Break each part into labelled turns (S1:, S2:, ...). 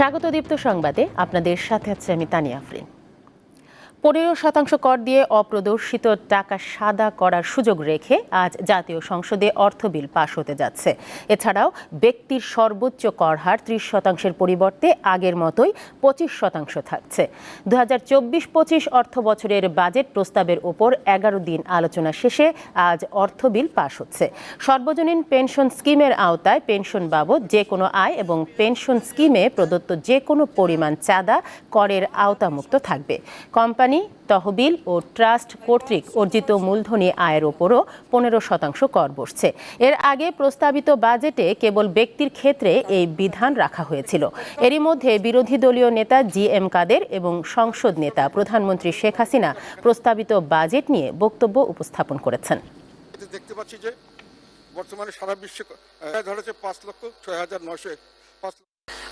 S1: স্বাগত দীপ্ত সংবাদে। আপনাদের সাথে আছে আমি তানিয়া আফরিন। পনেরো শতাংশ কর দিয়ে অপ্রদর্শিত টাকা সাদা করার সুযোগ রেখে আজ জাতীয় সংসদে অর্থ বিল পাশ হতে যাচ্ছে। এছাড়াও ব্যক্তির সর্বোচ্চ কর হার ত্রিশ শতাংশের পরিবর্তে আগের মতোই পঁচিশ শতাংশ থাকছে। দু হাজার চব্বিশ পঁচিশ অর্থ বছরের বাজেট প্রস্তাবের ওপর এগারো দিন আলোচনা শেষে আজ অর্থ বিল পাশ হচ্ছে। সর্বজনীন পেনশন স্কিমের আওতায় পেনশন বাবদ যে কোনো আয় এবং পেনশন স্কিমে প্রদত্ত যে কোনো পরিমাণ চাঁদা করের আওতামুক্ত থাকবে। কোম্পানি তহবিল ও ট্রাস্ট কর্তৃক অর্জিত মূলধনী আয়ের ওপরও পনেরো শতাংশ কর বসছে। এর আগে প্রস্তাবিত বাজেটে কেবল ব্যক্তির ক্ষেত্রে এই বিধান রাখা হয়েছিল। এরই মধ্যে বিরোধী দলীয় নেতা জি এম কাদের এবং সংসদ নেতা প্রধানমন্ত্রী শেখ হাসিনা প্রস্তাবিত বাজেট নিয়ে বক্তব্য উপস্থাপন করেছেন।
S2: দেখতে পাচ্ছি যে বর্তমানে সারা বিশ্বে ধরেছে পাঁচ লক্ষ ছয় হাজার নশো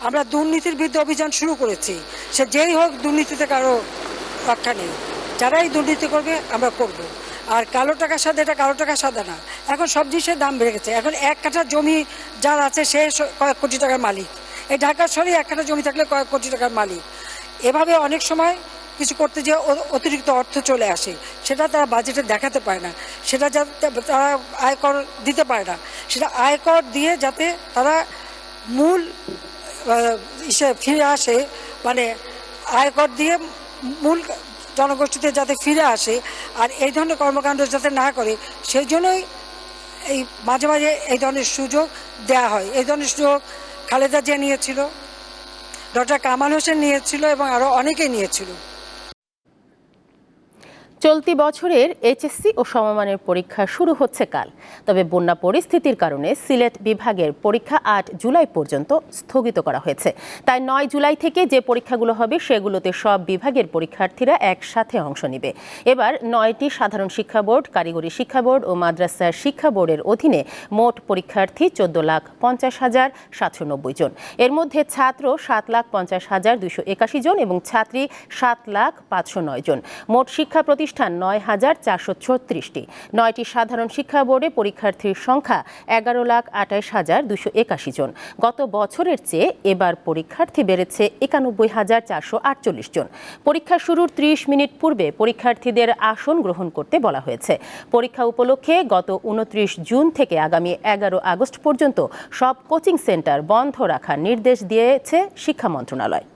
S3: আমরা দুর্নীতির বিরুদ্ধে অভিযান শুরু করেছি। সে যেই হোক দুর্নীতিতে কারও রক্ষা নেই। যারাই দুর্নীতি করবে, আমরা করব। আর কালো টাকার সাথে এটা কালো টাকার সাদা না। এখন সব জিনিসের দাম বেড়ে গেছে। এখন এক কাঠা জমি যার আছে, সে কয়েক কোটি টাকার মালিক। এই ঢাকার শহরে এক কাঠা জমি থাকলে কয়েক কোটি টাকার মালিক। এভাবে অনেক সময় কিছু করতে যে অতিরিক্ত অর্থ চলে আসে। সেটা তারা বাজেটে দেখাতে পারে না। সেটা যাতে তারা আয়কর দিতে পারে না। সেটা আয়কর দিয়ে যাতে তারা মূল ফিরে আসে। মানে আয়কর দিয়ে মূল জনগোষ্ঠীতে যাতে ফিরে আসে আর এই ধরনের কর্মকাণ্ড যাতে না করে, সেই জন্যই এই মাঝে মাঝে এই ধরনের সুযোগ দেয়া হয়। এই ধরনের সুযোগ খালেদা জিয়া নিয়েছিল, ডক্টর কামাল হোসেন নিয়েছিল এবং আরও অনেকেই নিয়েছিল।
S1: চলতি বছরের এইচএসসি ও সমমানের পরীক্ষা শুরু হচ্ছে কাল। তবে বন্যা পরিস্থিতির কারণে সিলেট বিভাগের পরীক্ষা আট জুলাই পর্যন্ত স্থগিত করা হয়েছে। তাই নয় জুলাই থেকে যে পরীক্ষাগুলো হবে, সেগুলোতে সব বিভাগের পরীক্ষার্থীরা একসাথে অংশ নেবে। এবার নয়টি সাধারণ শিক্ষা বোর্ড, কারিগরি শিক্ষা বোর্ড ও মাদ্রাসার শিক্ষা বোর্ডের অধীনে মোট পরীক্ষার্থী চোদ্দ লাখ পঞ্চাশ হাজার সাতশো নব্বই জন। এর মধ্যে ছাত্র সাত লাখ পঞ্চাশ হাজার দুশো একাশি জন এবং ছাত্রী সাত লাখ পাঁচশো নয় জন। মোট শিক্ষা প্রতিষ্ঠান নয় হাজার চারশো ছত্রিশটি। নয়টি সাধারণ শিক্ষা বোর্ডে পরীক্ষার্থীর সংখ্যা এগারো লাখ আঠাশ হাজার দুশো একাশি জন। গত বছরের চেয়ে এবার পরীক্ষার্থী বেড়েছে একানব্বই হাজার চারশো আটচল্লিশ জন। পরীক্ষা শুরুর ত্রিশ মিনিট পূর্বে পরীক্ষার্থীদের আসন গ্রহণ করতে বলা হয়েছে। পরীক্ষা উপলক্ষে গত উনত্রিশ জুন থেকে আগামী এগারো আগস্ট পর্যন্ত সব কোচিং সেন্টার বন্ধ রাখার নির্দেশ দিয়েছে শিক্ষা মন্ত্রণালয়।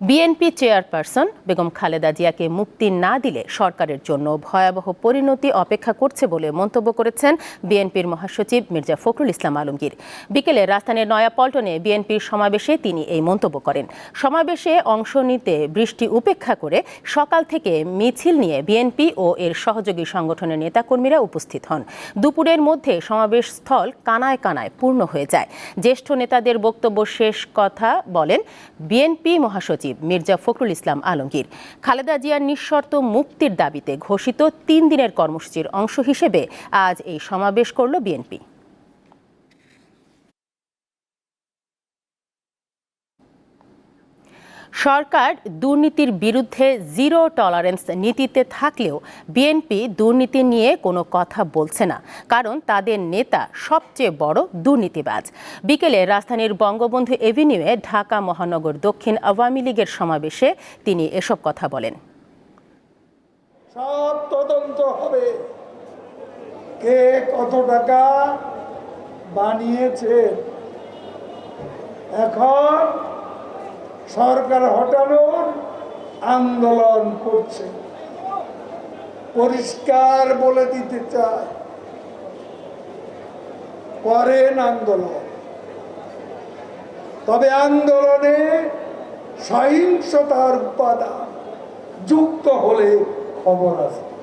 S1: বিএনপি চেয়ারপারসন বেগম খালেদা জিয়াকে মুক্তি না দিলে সরকারের জন্য ভয়াবহ পরিণতি অপেক্ষা করছে বলে মন্তব্য করেছেন বিএনপির মহাসচিব মির্জা ফখরুল ইসলাম আলমগীর। বিকেলে রাজধানীর নয়াপল্টনে বিএনপির সমাবেশে তিনি এই মন্তব্য করেন। সমাবেশে অংশ নিতে বৃষ্টি উপেক্ষা করে সকাল থেকে মিছিল নিয়ে বিএনপি ও এর সহযোগী সংগঠনের নেতাকর্মীরা উপস্থিত হন। দুপুরের মধ্যে সমাবেশ স্থল কানায় কানায় পূর্ণ হয়ে যায়। জ্যেষ্ঠ নেতাদের বক্তব্য শেষ কথা বলেন বিএনপি মহাসচিব। মির্জা ফখরুল ইসলাম আলমগীর। খালেদা জিয়ার নিঃশর্ত মুক্তির দাবিতে ঘোষিত তিন দিনের কর্মসূচির অংশ হিসেবে আজ এই সমাবেশ করল বিএনপি। সরকার দুর্নীতির বিরুদ্ধে জিরো টলারেন্স নীতিতে থাকলেও বিএনপি দুর্নীতি নিয়ে কোনো কথা বলছে না, কারণ তাদের নেতা সবচেয়ে বড় দুর্নীতিবাজ। বিকেলে রাজধানীর বঙ্গবন্ধু এভিনিউয়ে ঢাকা মহানগর দক্ষিণ আওয়ামী লীগের সমাবেশে তিনি এসব কথা বলেন।
S4: সব তদন্ত হবে। কে কত টাকা বানিয়েছে? এখন সরকার হটানোর আন্দোলন করছে। পরিষ্কার বলে দিতে চায় করেন আন্দোলন। তবে আন্দোলনে সহিংসতার উপাদান যুক্ত হলে খবর আছে।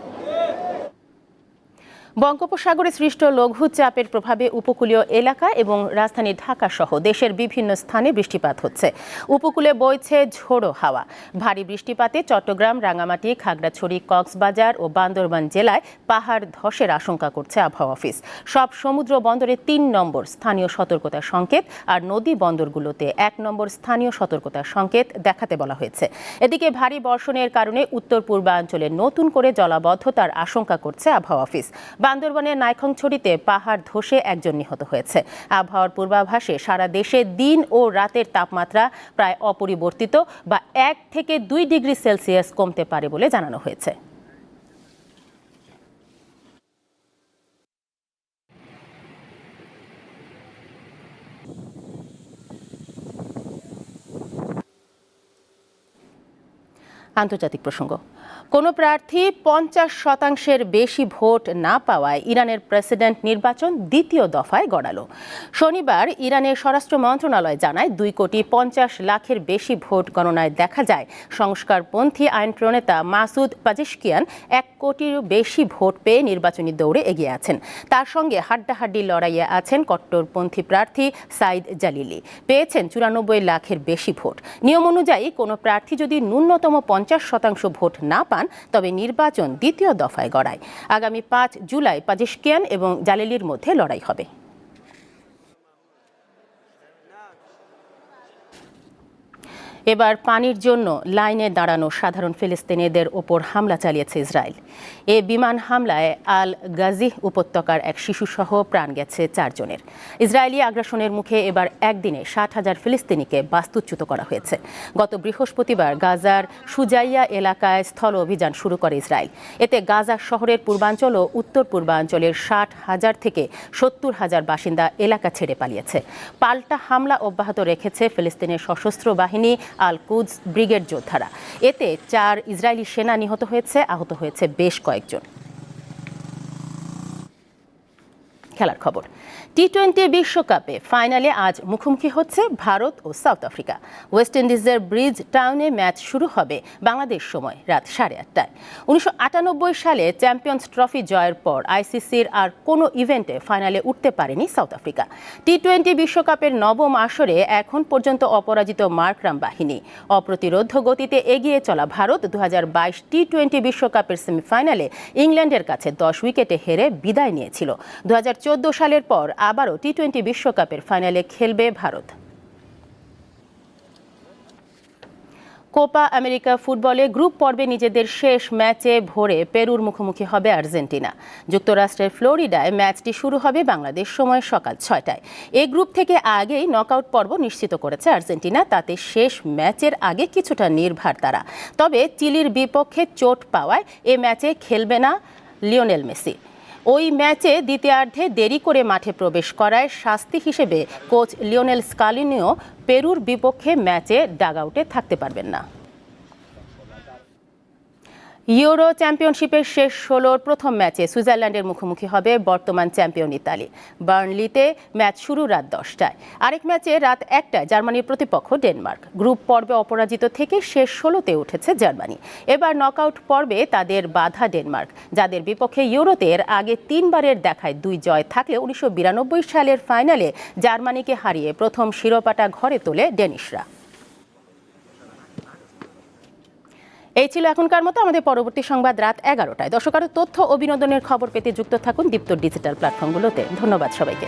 S1: বঙ্গোপসাগরে সৃষ্ট লঘুচাপের প্রভাবে উপকূলীয় এলাকা এবং রাজধানী ঢাকা সহ দেশের বিভিন্ন স্থানে বৃষ্টিপাত হচ্ছে। উপকূলে বইছে ঝোড়ো হাওয়া। ভারী বৃষ্টিপাতে চট্টগ্রাম রাঙামাটি খাগড়াছড়ি, কক্সবাজার ও বান্দরবান জেলায় পাহাড় ধসের আশঙ্কা করছে আবহাওয়া অফিস। সব সমুদ্র বন্দরে তিন নম্বর স্থানীয় সতর্কতা সংকেত আর নদী বন্দরগুলোতে এক নম্বর স্থানীয় সতর্কতা সংকেত দেখাতে বলা হয়েছে। এদিকে ভারী বর্ষণের কারণে উত্তর পূর্বাঞ্চলে নতুন করে জলাবদ্ধতার আশঙ্কা করছে আবহাওয়া অফিস। বান্দরবনের নাইখংছড়িতে পাহাড় ধসে একজন নিহত হয়েছে। আবহাওয়ার পূর্বাভাসে সারা দেশে দিন ও রাতের তাপমাত্রা প্রায় অপরিবর্তিত বা এক থেকে দুই ডিগ্রি সেলসিয়াস কমতে পারে বলে জানানো হয়েছে। আন্তর্জাতিক প্রসঙ্গ। কোনো প্রার্থী পঞ্চাশ শতাংশের বেশি ভোট না পাওয়ায় ইরানের প্রেসিডেন্ট নির্বাচন দ্বিতীয় দফায় গড়ালো। শনিবার ইরানের স্বরাষ্ট্র মন্ত্রণালয় জানায় দুই কোটি পঞ্চাশ লাখের বেশি ভোট গণনায় দেখা যায়। সংস্কারপন্থী আইন প্রণেতা মাসুদ পাজিশকিয়ান এক কোটিরও বেশি ভোট পেয়ে নির্বাচনী দৌড়ে এগিয়ে আছেন। তার সঙ্গে হাড্ডাহাড্ডি লড়াইয়ে আছেন কট্টরপন্থী প্রার্থী সাইদ জালিলি। পেয়েছেন চুরানব্বই লাখের বেশি ভোট। নিয়ম অনুযায়ী কোনো প্রার্থী যদি ন্যূনতম পঞ্চাশ শতাংশ ভোট না পান তবে নির্বাচন দ্বিতীয় দফায় গড়ায়। আগামী পাঁচ জুলাই পাজিশকিয়ান এবং জালেলির মধ্যে লড়াই হবে। এবার পানির জন্য লাইনে দাঁড়ানো সাধারণ ফিলিস্তিনিদের ওপর হামলা চালিয়েছে ইসরায়েল। এ বিমান হামলায় আল গাজি উপত্যকার এক শিশুসহ প্রাণ গেছে চারজনের। ইসরায়েলি আগ্রাসনের মুখে এবার একদিনে ষাট হাজার ফিলিস্তিনিকে বাস্তুচ্যুত করা হয়েছে। গত বৃহস্পতিবার গাজার সুজাইয়া এলাকায় স্থল অভিযান শুরু করে ইসরায়েল। এতে গাজা শহরের পূর্বাঞ্চল ও উত্তর পূর্বাঞ্চলের ষাট হাজার থেকে সত্তর হাজার বাসিন্দা এলাকা ছেড়ে পালিয়েছে। পাল্টা হামলা অব্যাহত রেখেছে ফিলিস্তিনের সশস্ত্র বাহিনী আল কুদস ব্রিগেড যোদ্ধারা। এতে চার ইসরায়েলি সেনা নিহত হয়েছে আহত হয়েছে বেশ কয়েকজন। খেলার খবর। টি টোয়েন্টি বিশ্বকাপে ফাইনালে আজ মুখোমুখি হচ্ছে ভারত ও সাউথ আফ্রিকা। ওয়েস্ট ইন্ডিজের ব্রিজ টাউনে ম্যাচ শুরু হবে বাংলাদেশ সময় রাত সাড়ে আটটায়। উনিশশো আটানব্বই সালে চ্যাম্পিয়ন্স ট্রফি জয়ের পর আইসিসির আর কোনো ইভেন্টে ফাইনালে উঠতে পারেনি সাউথ আফ্রিকা। টি টোয়েন্টি বিশ্বকাপের নবম আসরে এখন পর্যন্ত অপরাজিত মার্করাম বাহিনী। অপ্রতিরোধ গতিতে এগিয়ে চলা ভারত দু হাজার বাইশ টি টোয়েন্টি বিশ্বকাপের সেমিফাইনালে ইংল্যান্ডের কাছে দশ উইকেটে হেরে বিদায় নিয়েছিল। দু সালের পর আবারও টি টোয়েন্টি বিশ্বকাপের ফাইনালে খেলবে ভারত। কোপা আমেরিকা ফুটবলে গ্রুপ পর্বে নিজেদের শেষ ম্যাচে ভোরে পেরুর মুখোমুখি হবে আর্জেন্টিনা। যুক্তরাষ্ট্রের ফ্লোরিডায় ম্যাচটি শুরু হবে বাংলাদেশ সময় সকাল ছয়টায়। এই গ্রুপ থেকে আগেই নকআউট পর্ব নিশ্চিত করেছে আর্জেন্টিনা, তাতে শেষ ম্যাচের আগে কিছুটা নির্ভার তারা। তবে চিলির বিপক্ষে চোট পাওয়ায় এ ম্যাচে খেলবে না লিওনেল মেসি। ওই ম্যাচে দ্বিতীয়ার্ধে দেরি করে মাঠে প্রবেশ করায় শাস্তি হিসেবে কোচ লিওনেল স্কালিনিও পেরুর বিপক্ষে ম্যাচে ডাগআউটে থাকতে পারবেন না। ইউরো চ্যাম্পিয়নশিপের শেষ ষোলোর প্রথম ম্যাচে সুইজারল্যান্ডের মুখোমুখি হবে বর্তমান চ্যাম্পিয়ন ইতালি। বার্নলিতে ম্যাচ শুরু রাত দশটায়। আরেক ম্যাচে রাত একটায় জার্মানির প্রতিপক্ষ ডেনমার্ক। গ্রুপ পর্বে অপরাজিত থেকে শেষ ষোলোতে উঠেছে জার্মানি। এবার নকআউট পর্বে তাদের বাধা ডেনমার্ক, যাদের বিপক্ষে ইউরোতে এর আগে তিনবারের দেখায় দুই জয় থাকলে উনিশশো বিরানব্বই সালের ফাইনালে জার্মানিকে হারিয়ে প্রথম শিরোপাটা ঘরে তোলে ডেনিশরা। এই ছিল এখনকার মতো, আমাদের পরবর্তী সংবাদ রাত এগারোটায়। দর্শক আরও তথ্য ও বিনোদনের খবর পেতে যুক্ত থাকুন দীপ্ত ডিজিটাল প্ল্যাটফর্মগুলোতে। ধন্যবাদ সবাইকে।